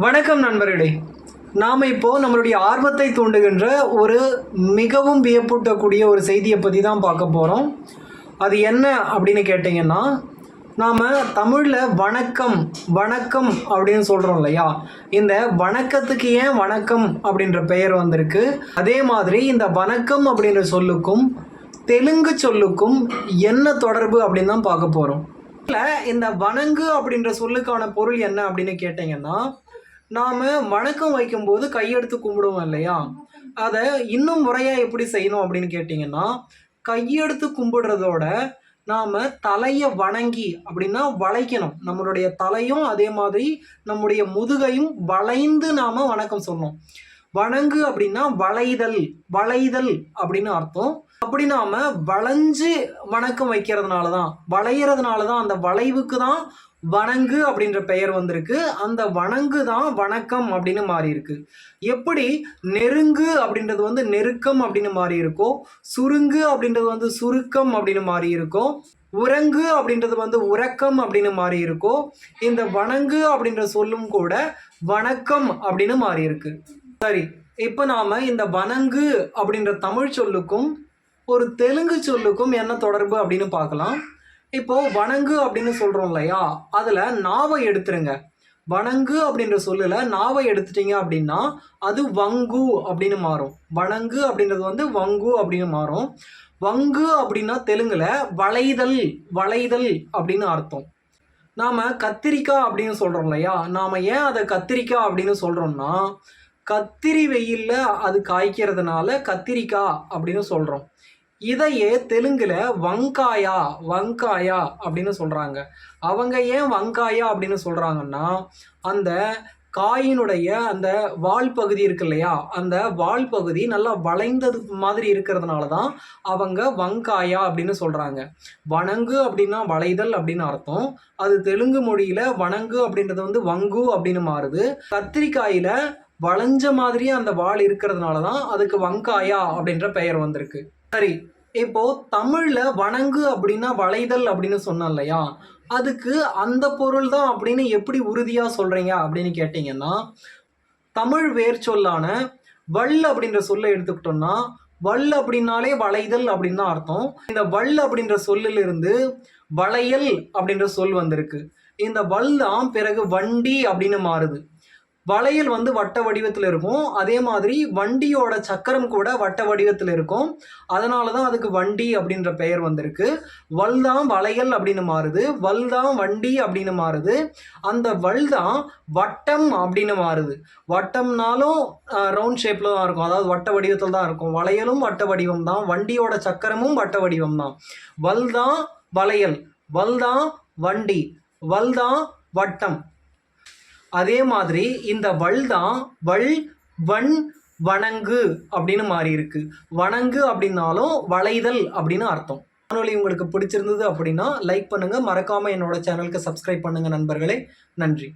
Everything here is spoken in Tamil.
வணக்கம் நண்பர்களே. நாம் இப்போ நம்மளுடைய ஆர்வத்தை தூண்டுகின்ற ஒரு மிகவும் வியப்பூட்டக்கூடிய ஒரு செய்தியை பற்றி தான் பார்க்க போகிறோம் அது என்ன அப்படின்னு கேட்டிங்கன்னா நாம் தமிழில் வணக்கம் வணக்கம் அப்படின்னு சொல்கிறோம் இல்லையா? இந்த வணக்கத்துக்கு ஏன் வணக்கம் அப்படின்ற பெயர் வந்திருக்கு. அதே மாதிரி இந்த வணக்கம் அப்படின்ற சொல்லுக்கும் தெலுங்கு சொல்லுக்கும் என்ன தொடர்பு அப்படின்னு தான் பார்க்க போகிறோம் இந்த வணங்கு அப்படின்ற சொல்லுக்கான பொருள் என்ன அப்படின்னு கேட்டிங்கன்னா நாம் வணக்கம் வைக்கும்போது கையெடுத்து கும்பிடுவோம் இல்லையா? அதை இன்னும் முறையாக எப்படி செய்யணும் அப்படின்னு கேட்டிங்கன்னா கையெடுத்து கும்பிடுறதோட நாம் தலையை வணங்கி அப்படின்னா வளைக்கணும். நம்மளுடைய தலையும் அதே மாதிரி நம்முடைய முதுகையும் வளைந்து நாம் வணக்கம் சொல்லணும் வணங்கு அப்படின்னா வளைதல் வளைதல் அப்படின்னு அர்த்தம். அப்படி நாம வளைஞ்சு வணக்கம் வைக்கிறதுனால தான் வளையிறதுனால தான் அந்த வளைவுக்கு தான் வணங்கு அப்படின்ற பெயர் வந்திருக்கு. அந்த வணங்கு தான் வணக்கம் அப்படின்னு மாறி இருக்கு எப்படி நெருங்கு அப்படின்றது வந்து நெருக்கம் அப்படின்னு மாறி இருக்கோ சுருங்கு அப்படின்றது வந்து சுருக்கம் அப்படின்னு மாறி இருக்கோ உறங்கு அப்படின்றது வந்து உறக்கம் அப்படின்னு மாறி இருக்கோ இந்த வணங்கு அப்படின்ற சொல்லும் கூட வணக்கம் அப்படின்னு மாறி இருக்கு சரி இப்போ நாம இந்த வணங்கு அப்படின்ற தமிழ் சொல்லுக்கும் ஒரு தெலுங்கு சொல்லுக்கும் என்ன தொடர்பு அப்படின்னு பார்க்கலாம். இப்போ வணங்கு அப்படின்னு சொல்றோம் இல்லையா? அதுல நாவை எடுத்துருங்க. வணங்கு அப்படின்ற சொல்லல நாவை எடுத்துட்டீங்க அப்படின்னா அது வங்கு அப்படின்னு மாறும். வணங்கு அப்படின்றது வந்து வங்கு அப்படின்னு மாறும். வங்கு அப்படின்னா தெலுங்குல வளைதல் வளைதல் அப்படின்னு அர்த்தம். நாம கத்திரிக்காய் அப்படின்னு சொல்றோம் இல்லையா? நாம ஏன் அதை கத்திரிக்காய் அப்படின்னு சொல்றோம்னா கத்திரி வெயில்ல அது காய்க்கிறதுனால கத்திரிக்காய் அப்படின்னு சொல்றோம். இதையே தெலுங்குல வங்காயா வங்காயா அப்படின்னு சொல்றாங்க. அவங்க ஏன் வங்காயா அப்படின்னு சொல்றாங்கன்னா அந்த காயினுடைய அந்த வால் பகுதி இருக்கு இல்லையா அந்த வால் பகுதி நல்லா வளைந்தது மாதிரி இருக்கிறதுனால தான் அவங்க வங்காயா அப்படின்னு சொல்கிறாங்க வணங்கு அப்படின்னா வளைதல் அப்படின்னு அர்த்தம். அது தெலுங்கு மொழியில் வணங்கு அப்படின்றது வந்து வங்கு அப்படின்னு மாறுது. கத்திரிக்காயில் வளைஞ்ச மாதிரியே அந்த வால் இருக்கிறதுனால தான் அதுக்கு வங்காயா அப்படின்ற பெயர் வந்திருக்கு. சரி இப்போ தமிழ்ல வணங்கு அப்படின்னா வளைதல் அப்படின்னு சொன்னோம் இல்லையா அதுக்கு அந்த பொருள் தான் அப்படின்னு எப்படி உறுதியா சொல்றீங்க அப்படின்னு கேட்டீங்கன்னா தமிழ் வேர் சொல்லான வள் அப்படின்ற சொல்லை எடுத்துக்கிட்டோம்னா வள் அப்படின்னாலே வளைதல் அப்படின்னு தான் அர்த்தம். இந்த வள் அப்படின்ற சொல்லிலிருந்து வளையல் அப்படின்ற சொல் வந்திருக்கு. இந்த வள் தான் பிறகு வண்டி அப்படின்னு மாறுது. வளையல் வந்து வட்ட வடிவத்தில் இருக்கும். அதே மாதிரி வண்டியோட சக்கரம் கூட வட்ட வடிவத்தில் இருக்கும். அதனால தான் அதுக்கு வண்டி அப்படின்ற பெயர் வந்திருக்கு. வல் தான் வளையல் அப்படின்னு மாறுது. வல் தான் வண்டி அப்படின்னு மாறுது. அந்த வல் தான் வட்டம் அப்படின்னு மாறுது. வட்டம்னாலும் ரவுண்ட் ஷேப்பில் தான் இருக்கும். அதாவது வட்ட வடிவத்தில் தான் இருக்கும். வளையலும் வட்ட வடிவம் தான். வண்டியோட சக்கரமும் வட்ட வடிவம் தான். வல் தான் வளையல். வல் தான் வண்டி. வல் தான் வட்டம். அதே மாதிரி இந்த வள் தான் வள் வன் வணங்கு அப்படின்னு மாறி இருக்கு. வணங்கு அப்படின்னாலும் வளைதல் அப்படின்னு அர்த்தம். வானொலி உங்களுக்கு பிடிச்சிருந்தது அப்படின்னா லைக் பண்ணுங்கள் மறக்காமல் என்னோட சேனலுக்கு சப்ஸ்கிரைப் பண்ணுங்கள் நண்பர்களே. நன்றி.